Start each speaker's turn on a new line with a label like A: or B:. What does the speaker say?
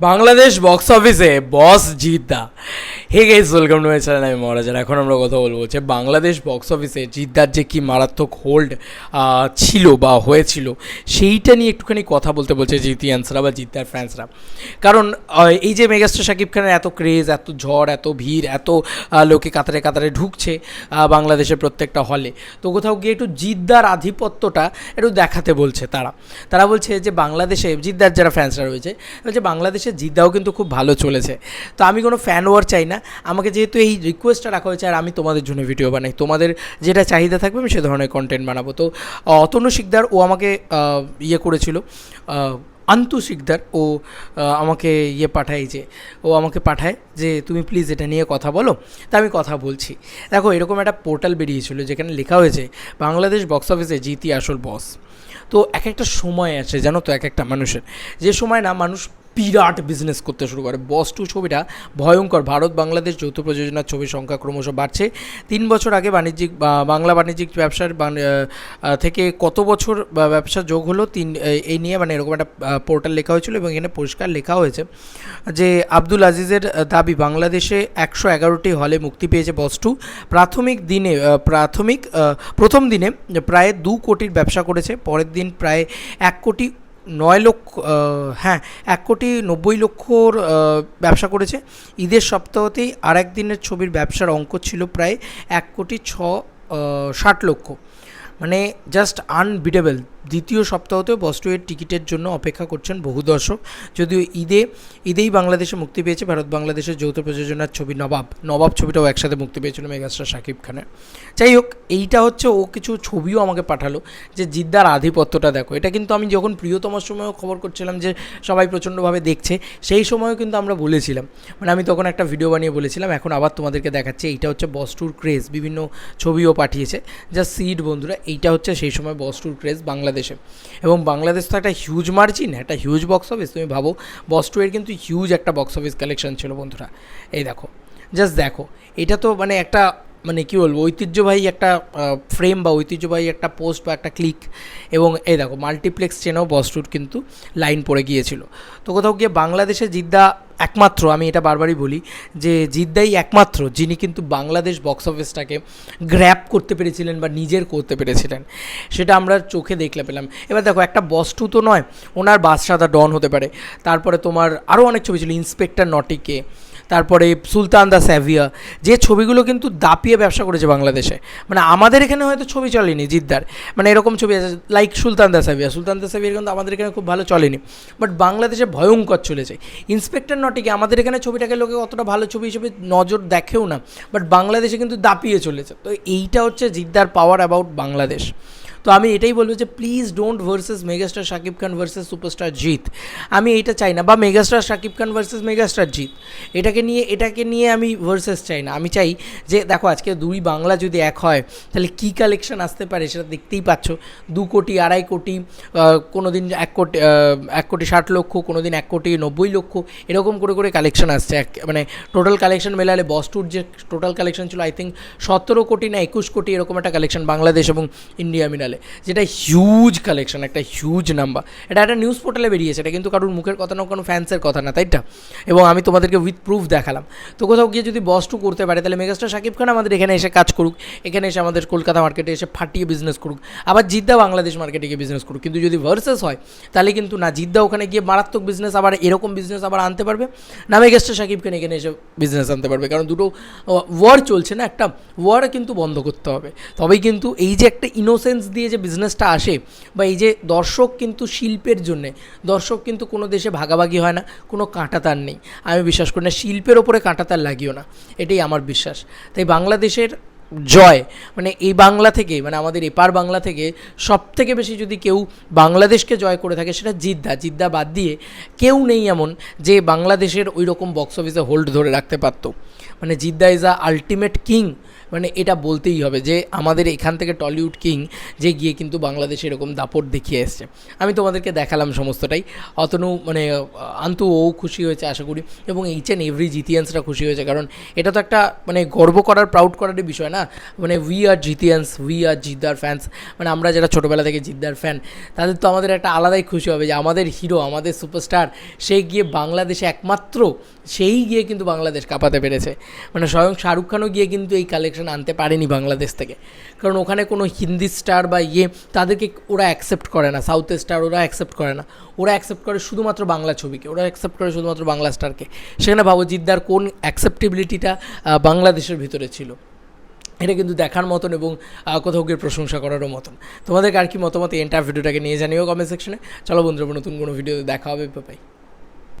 A: Bangladesh box অফিসে boss Jiddah. Hey guys welcome to my channel আমি মহারাজার এখন আমরা কথা বলব যে বাংলাদেশ বক্স অফিসে জিদ্দার যে কি মারাত্মক হোল্ড ছিল বা হয়েছিল, সেইটা নিয়ে একটুখানি কথা বলতে বলছে জিতিয়ানসরা বা জিদ্দার ফ্যান্সরা কারণ এই যে মেগাস্টার শাকিব খানের এত ক্রেজ এত ঝড়, এত ভিড়, এত লোকে কাতারে কাতারে ঢুকছে বাংলাদেশের প্রত্যেকটা হলে তো কোথাও গিয়ে একটু জিদ্দার আধিপত্যটা একটু দেখাতে বলছে তারা। তারা বলছে যে বাংলাদেশে, জিদ্দার যারা ফ্যান্সরা রয়েছে বলছে বাংলাদেশে জিদ্দাও কিন্তু খুব ভালো চলেছে। তো আমি কোনো ফ্যান ওয়ার চাই না। আমাকে যেহেতু এই রিকোয়েস্টটা রাখা হয়েছে আর আমি তোমাদের জন্য ভিডিও বানাই। তোমাদের যেটা চাহিদা থাকবে আমি সে ধরনের কন্টেন্ট বানাবো। তো অতনু শিকদার, ও আমাকে ইয়ে করেছিল আন্তু শিকদার, ও আমাকে ইয়ে পাঠায় পাঠাইছে ও আমাকে পাঠায় যে, তুমি প্লিজ এটা নিয়ে কথা বলো, তা আমি কথা বলছি। দেখো, এরকম একটা পোর্টাল বেরিয়েছিল যেখানে লেখা হয়েছে, বাংলাদেশ বক্স অফিসে জিতি আসল বস তো, এক একটা সময় আছে জানো তো, এক একটা মানুষের। যে সময় না, মানুষ বিরাট বিজনেস করতে শুরু করে। বস টু ছবিটা ভয়ঙ্কর। ভারত, বাংলাদেশ যৌথ প্রযোজনার ছবির সংখ্যা ক্রমশ বাড়ছে। তিন বছর আগে বাণিজ্যিক বাংলা বাণিজ্যিক ব্যবসার থেকে কত বছর ব্যবসা যোগ হলো, তিন এই নিয়ে মানে এরকম একটা পোর্টাল লেখা হয়েছিল এবং এখানে পরিষ্কার লেখা হয়েছে যে আব্দুল আজিজের দাবি, বাংলাদেশে একশো এগারোটি হলে মুক্তি পেয়েছে বস টু প্রাথমিক দিনে প্রাথমিক প্রথম দিনে প্রায় দু কোটির ব্যবসা করেছে। পরের দিন প্রায় এক কোটি নয় লক্ষ হ্যাঁ এক কোটি নব্বই লক্ষর ব্যবসা করেছে। ঈদের সপ্তাহতেই আর দিনের ছবির ব্যবসার অঙ্ক ছিল প্রায় এক কোটি ছ ষাট লক্ষ। মানে জাস্ট আনবিটেবল দ্বিতীয় সপ্তাহতেও বস্টুয়ের টিকিটের জন্য অপেক্ষা করছেন বহু দর্শক। যদিও ঈদে, ঈদেই বাংলাদেশে মুক্তি পেয়েছে ভারত, বাংলাদেশের যৌথ প্রযোজনার ছবি নবাব। নবাব ছবিটাও একসাথে মুক্তি পেয়েছিল মেগাস্টার শাকিব খানের। যাই হোক, এইটা হচ্ছে ও কিছু ছবিও আমাকে পাঠালো যে জিদ্দার আধিপত্যটা দেখো। এটা কিন্তু আমি যখন প্রিয়তমার সময়ও খবর করছিলাম যে সবাই প্রচণ্ডভাবে দেখছে, সেই সময়ও কিন্তু আমরা বলেছিলাম। মানে আমি তখন একটা ভিডিও বানিয়ে বলেছিলাম, এখন আবার তোমাদেরকে দেখাচ্ছি, এইটা হচ্ছে বস্টুর ক্রেজ। বিভিন্ন ছবিও পাঠিয়েছে। যা সিড বন্ধুরা, এইটা হচ্ছে সেই সময় বস্টুর ক্রেজ বাংলাদেশে এবং বাংলাদেশ তো একটা হিউজ মার্জিন একটা হিউজ বক্স অফিস তুমি ভাবো বস্টু এর কিন্তু হিউজ একটা বক্স অফিস কালেকশন ছিল বন্ধুরা। এই দেখো জাস্ট দেখো, এটা তো মানে একটা মানে কী বলব, ঐতিহ্যবাহী একটা ফ্রেম বা ঐতিহ্যবাহী একটা পোস্ট বা একটা ক্লিক এবং এই দেখো মাল্টিপ্লেক্স চেনেও বস্টুর কিন্তু লাইন পড়ে গিয়েছিল। তো কোথাও গিয়ে বাংলাদেশে জিদ্দা একমাত্র, আমি এটা বারবারই বলি, যে জিদ্দাই একমাত্র যিনি কিন্তু বাংলাদেশ বক্স অফিসটাকে গ্র্যাপ করতে পেরেছিলেন বা নিজের করতে পেরেছিলেন। সেটা আমরা চোখে দেখলে পেলাম। এবার দেখো, একটা বস্টু তো নয়, ওনার বাদশাদা ডন হতে পারে। তারপরে তোমার আরও অনেক ছবি ছিল ইন্সপেক্টর নটিকে তারপরে সুলতান দা স্যাভিয়া, যে ছবিগুলো কিন্তু দাপিয়ে ব্যবসা করেছে বাংলাদেশে। মানে আমাদের এখানে হয়তো ছবি চলেনি জিদ্দার মানে এরকম ছবি আছে like Sultan the saviour. Sultan the saviour কিন্তু আমাদের এখানে খুব ভালো চলেনি বাট বাংলাদেশে ভয়ঙ্কর চলেছে। ইন্সপেক্টর নটিকে আমাদের এখানে ছবিটাকে লোকে অতটা ভালো ছবি হিসেবে নজর দেখেও না বাট বাংলাদেশে কিন্তু দাপিয়ে চলেছে। তো এইটা হচ্ছে জিদ্দার পাওয়ার অ্যাবাউট বাংলাদেশ। তো আমি এটাই বলব যে please don't versus megastar Shakib Khan versus superstar Jeet আমি এটা চাই না, বা megastar Shakib Khan versus megastar Jeet এটাকে নিয়ে এটাকে নিয়ে আমি ভার্সেস চাই না। আমি চাই যে, দেখো আজকে দুই বাংলা যদি এক হয়, তাহলে কী কালেকশন আসতে পারে সেটা দেখতেই পাচ্ছ। দু কোটি, আড়াই কোটি কোনো দিন এক কোটি এক কোটি ষাট লক্ষ কোনো দিন এক কোটি নব্বই লক্ষ, এরকম করে করে কালেকশন আসছে। এক মানে টোটাল কালেকশন মেলালে বস্টুর যে টোটাল কালেকশন ছিল আই থিঙ্ক সতেরো কোটি না একুশ কোটি এরকম একটা কালেকশন বাংলাদেশ এবং ইন্ডিয়া মিলালে। যেটা হিউজ কালেকশন একটা হিউজ নাম্বার এটা একটা নিউজ পোর্টালে বেরিয়েছে, এটা কিন্তু কারোর মুখের কথা না, কোনো ফ্যান্সের কথা না তাইটা এবং আমি তোমাদেরকে উইথ প্রুফ দেখালাম। তো কোথাও গিয়ে যদি বস টু করতে পারে, তাহলে মেগাস্টার শাকিব খান আমাদের এখানে এসে কাজ করুক, এখানে এসে আমাদের কলকাতা মার্কেটে এসে ফাটিয়ে বিজনেস করুক, আবার জিদ্দা বাংলাদেশ মার্কেটে গিয়ে বিজনেস করুক। কিন্তু যদি ভার্সেস হয়, তাহলে কিন্তু না, জিদ্দা ওখানে গিয়ে মারাত্মক বিজনেস আবার এরকম বিজনেস আবার আনতে পারবে, না মেগাস্টার শাকিব খান এখানে এসে বিজনেস আনতে পারবে। কারণ দুটো ওয়ার চলছে না, একটা ওয়ার কিন্তু বন্ধ করতে হবে। তবেই কিন্তু এই যে একটা ইনোসেন্স দিয়ে যে বিজনেসটা আসে বা এই যে দর্শক কিন্তু শিল্পের জন্যে, দর্শক কিন্তু কোনো দেশে ভাগাভাগি হয় না, কোনো কাঁটাতার নেই। আমি বিশ্বাস করি না, শিল্পের ওপরে কাঁটাতার লাগিও না। এটাই আমার বিশ্বাস। তাই বাংলাদেশের জয় মানে এই বাংলা থেকে মানে আমাদের এপার বাংলা থেকে সব থেকে বেশি যদি কেউ বাংলাদেশকে জয় করে থাকে, সেটা জিদ্দা। জিদ্দা বাদ দিয়ে কেউ নেই এমন যে বাংলাদেশের ওই রকম বক্স অফিসে হোল্ড ধরে রাখতে পারতো। মানে Jiddah is a ultimate king মানে এটা বলতেই হবে যে আমাদের এখান থেকে টলিউড কিং যে গিয়ে কিন্তু বাংলাদেশে এরকম দাপট দেখিয়ে এসছে। আমি তোমাদেরকে দেখালাম সমস্তটাই। অতনু মানে আন্তু ও খুশি হয়েছে আশা করি, এবং এইচ অ্যান্ড এভরি জিতিয়ান্সরা খুশি হয়েছে, কারণ এটা তো একটা মানে গর্ব করার প্রাউড করারই বিষয় না? মানে we are Jeetians we are জিদ্দার fans মানে আমরা যারা ছোটোবেলা থেকে জিদ্দার ফ্যান তাদের তো আমাদের একটা আলাদাই খুশি হবে যে আমাদের হিরো আমাদের সুপারস্টার সে গিয়ে বাংলাদেশে একমাত্র, সেই গিয়ে কিন্তু বাংলাদেশ কাঁপাতে পেরেছে। মানে স্বয়ং শাহরুখ খানও গিয়ে কিন্তু এই কালেকশন আনতে পারেনি বাংলাদেশ থেকে। কারণ ওখানে কোনো হিন্দি স্টার বা ইয়ে তাদেরকে ওরা অ্যাকসেপ্ট করে না সাউথের স্টার ওরা অ্যাকসেপ্ট করে না। ওরা অ্যাকসেপ্ট করে শুধুমাত্র বাংলা ছবিকে, ওরা অ্যাকসেপ্ট করে শুধুমাত্র বাংলা স্টারকে সেখানে ভাবো জিদ্দার কোন অ্যাকসেপ্টেবিলিটিটা বাংলাদেশের ভিতরে ছিল? এটা কিন্তু দেখার মতন এবং কোথাও গিয়ে প্রশংসা করারও মতন। তোমাদের আর কি মতামত এন্টার ভিডিওটাকে নিয়ে জানিও কমেন্ট সেকশনে চলো বন্ধুরা, নতুন কোনো ভিডিও দেখা হবে পাই